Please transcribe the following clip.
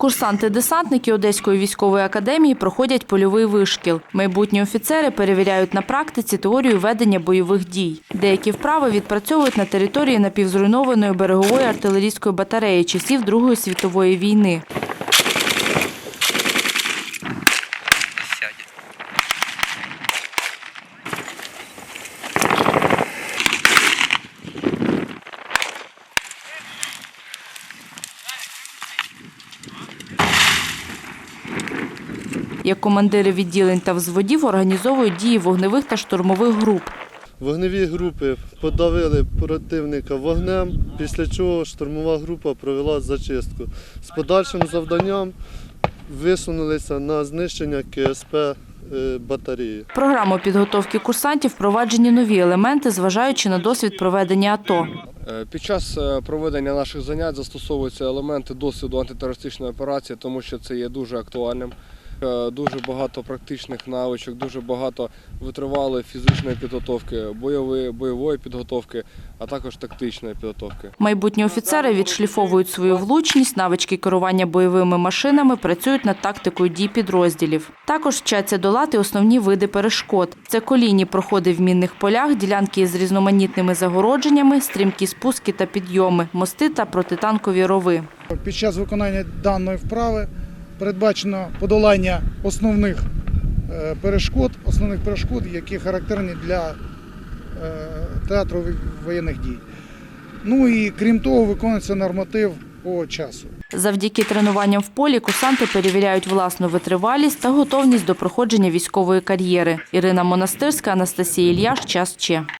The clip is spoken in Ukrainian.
Курсанти-десантники Одеської військової академії проходять польовий вишкіл. Майбутні офіцери перевіряють на практиці теорію ведення бойових дій. Деякі вправи відпрацьовують на території напівзруйнованої берегової артилерійської батареї часів Другої світової війни. Як командири відділень та взводів організовують дії вогневих та штурмових груп. Вогневі групи подавили противника вогнем, після чого штурмова група провела зачистку. З подальшим завданням висунулися на знищення КСП е, батареї. Програму підготовки курсантів впроваджені нові елементи, зважаючи на досвід проведення АТО. Е, Під час е, проведення наших занять застосовуються елементи досвіду антитерористичної операції, тому що це є дуже актуальним. Е, Дуже багато практичних навичок, дуже багато витривалої фізичної підготовки, бойової, бойової підготовки, а також тактичної підготовки. Майбутні офіцери відшліфовують свою влучність, навички керування бойовими машинами, працюють над тактикою дій підрозділів. Також вчаться долати основні види перешкод. Це колійні проходи в мінних полях, ділянки із різноманітними загородженнями, стрімкі спуски та підйоми, мости та протитанкові рови. Під час виконання даної вправи передбачено подолання основних е, перешкод, основних перешкод, які характерні для е, театру воєнних дій. Ну і крім того, виконується норматив по часу. Завдяки тренуванням в полі курсанти перевіряють власну витривалість та готовність до проходження військової кар'єри. Ірина Монастирська, Анастасія Ільяш, час Че.